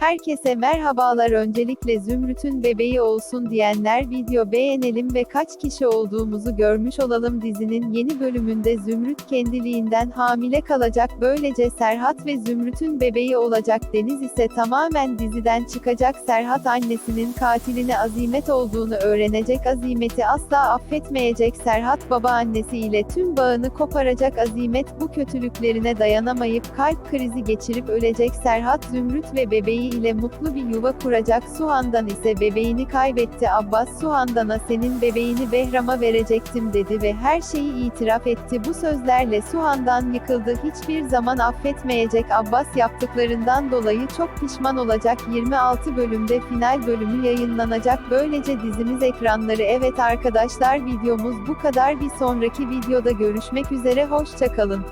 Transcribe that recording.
Herkese merhabalar öncelikle Zümrüt'ün bebeği olsun diyenler video beğenelim ve kaç kişi olduğumuzu görmüş olalım dizinin yeni bölümünde Zümrüt kendiliğinden hamile kalacak. Böylece Serhat ve Zümrüt'ün bebeği olacak. Deniz ise tamamen diziden çıkacak. Serhat annesinin katiline Azimet olduğunu öğrenecek. Azimet'i asla affetmeyecek. Serhat babaannesi ile tüm bağını koparacak. Azimet bu kötülüklerine dayanamayıp kalp krizi geçirip ölecek. Serhat Zümrüt ve bebeği ile mutlu bir yuva kuracak Suhan'dan ise bebeğini kaybetti. Abbas Suhan'dan'a senin bebeğini Behram'a verecektim dedi ve her şeyi itiraf etti. Bu sözlerle Suhan'dan yıkıldı. Hiçbir zaman affetmeyecek Abbas yaptıklarından dolayı çok pişman olacak. 26 bölümde final bölümü yayınlanacak. Böylece dizimiz ekranları evet arkadaşlar videomuz bu kadar. Bir sonraki videoda görüşmek üzere. Hoşçakalın.